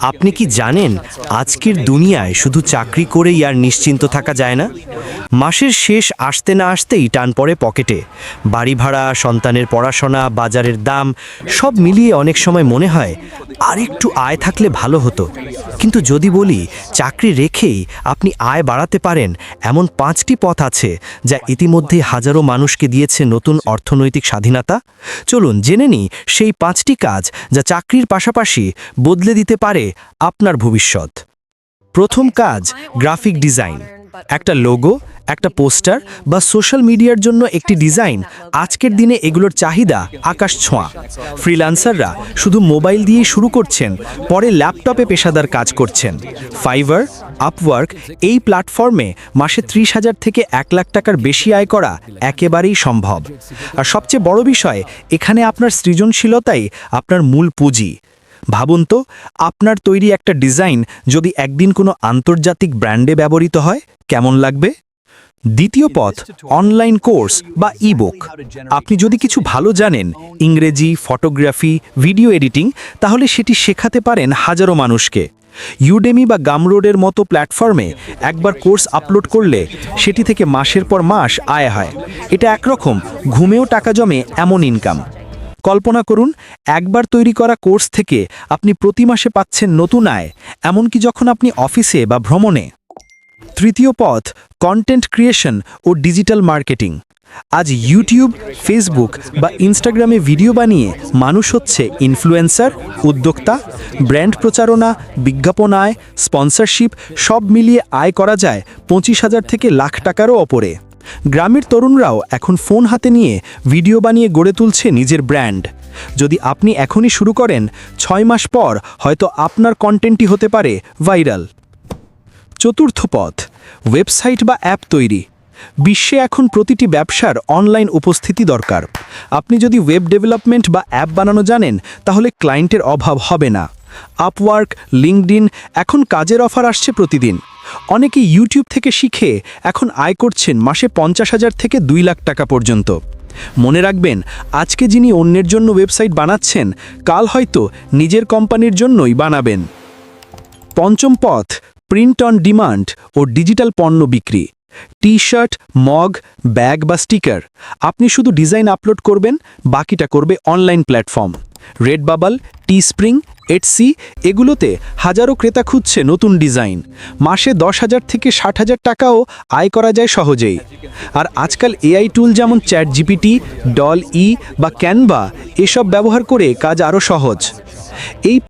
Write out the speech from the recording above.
আপনি কি জানেন আজকের দুনিয়ায় শুধু চাকরি করেই আর নিশ্চিন্ত থাকা যায় না? মাসের শেষ আসতে না আসতেই টান পড়ে পকেটে। বাড়ি ভাড়া, সন্তানের পড়াশোনা, বাজারের দাম, সব মিলিয়ে অনেক সময় মনে হয় আর একটু আয় থাকলে ভালো হতো। কিন্তু যদি বলি, চাকরি রেখেই আপনি আয় বাড়াতে পারেন, এমন পাঁচটি পথ আছে যা ইতিমধ্যেই হাজারো মানুষকে দিয়েছে নতুন অর্থনৈতিক স্বাধীনতা। চলুন জেনে নিই সেই পাঁচটি কাজ যা চাকরির পাশাপাশি বদলে দিতে পারে আপনার ভবিষ্যৎ। প্রথম কাজ গ্রাফিক ডিজাইন একটা লোগো একটা পোস্টার বা সোশ্যাল মিডিয়ার জন্য একটি ডিজাইন আজকের দিনে এগুলোর চাহিদা আকাশ ছোঁয়া। ফ্রিল্যান্সাররা শুধু মোবাইল দিয়েই শুরু করছেন, পরে ল্যাপটপে পেশাদার কাজ করছেন। ফাইবার আপওয়ার্ক এই প্ল্যাটফর্মে মাসে ত্রিশ হাজার থেকে এক লাখ টাকার বেশি আয় করা একেবারেই সম্ভব। আর সবচেয়ে বড় বিষয়, এখানে আপনার সৃজনশীলতাই আপনার মূল পুঁজি। ভাবুন তো, আপনার তৈরি একটা ডিজাইন যদি একদিন কোনো আন্তর্জাতিক ব্র্যান্ডে ব্যবহৃত হয়, কেমন লাগবে? দ্বিতীয় পথ, অনলাইন কোর্স বা ইবুক আপনি যদি কিছু ভালো জানেন, ইংরেজি, ফটোগ্রাফি, ভিডিও এডিটিং, তাহলে সেটি শেখাতে পারেন হাজারো মানুষকে। ইউডেমি বা গামরোডের মতো প্ল্যাটফর্মে একবার কোর্স আপলোড করলে সেটি থেকে মাসের পর মাস আয় হয়। এটা একরকম, ঘুমেও টাকা জমে এমন ইনকাম কল্পনা করুন, একবার তৈরি করা কোর্স থেকে আপনি প্রতি মাসে পাচ্ছেন নতুন আয়, এমনকি যখন আপনি অফিসে বা ভ্রমণে। তৃতীয় পথ কন্টেন্ট ক্রিয়েশন ও ডিজিটাল মার্কেটিং আজ ইউটিউব ফেসবুক বা ইনস্টাগ্রামে ভিডিও বানিয়ে মানুষ হচ্ছে ইনফ্লুয়েন্সার উদ্যোক্তা ব্র্যান্ড প্রচারণা, বিজ্ঞাপন আয় স্পন্সরশিপ সব মিলিয়ে আয় করা যায় পঁচিশ হাজার থেকে লাখ টাকারও ওপরে। গ্রামের তরুণরাও এখন ফোন হাতে নিয়ে ভিডিও বানিয়ে গড়ে তুলছে নিজের ব্র্যান্ড। যদি আপনি এখনই শুরু করেন, ছয় মাস পর হয়তো আপনার কন্টেন্টই হতে পারে ভাইরাল। চতুর্থ পথ, ওয়েবসাইট বা অ্যাপ তৈরি। বিশ্বে এখন প্রতিটি ব্যবসার অনলাইন উপস্থিতি দরকার। আপনি যদি ওয়েব ডেভেলপমেন্ট বা অ্যাপ বানানো জানেন, তাহলে ক্লায়েন্টের অভাব হবে না। আপওয়ার্ক লিঙ্কডিন এখন কাজের অফার আসছে প্রতিদিন। অনেকে ইউটিউব থেকে শিখে এখন আয় করছেন মাসে পঞ্চাশ হাজার থেকে দুই লাখ টাকা পর্যন্ত। মনে রাখবেন, আজকে যিনি অন্যের জন্য ওয়েবসাইট বানাচ্ছেন, কাল হয়তো নিজের কোম্পানির জন্যই বানাবেন। পঞ্চম পথ প্রিন্ট অন ডিমান্ড ও ডিজিটাল পণ্য বিক্রি। টি শার্ট মগ ব্যাগ বা স্টিকার আপনি শুধু ডিজাইন আপলোড করবেন, বাকিটা করবে online platform Redbubble Teespring Etsy এগুলোতে হাজারো ক্রেতা খুঁজছে নতুন ডিজাইন। মাসে দশ হাজার থেকে ষাট হাজার টাকাও আয় করা যায় সহজেই। আর আজকাল এআই টুল যেমন চ্যাট জিপিটি ডল ই বা ক্যানভা এসব ব্যবহার করে কাজ আরও সহজ। এই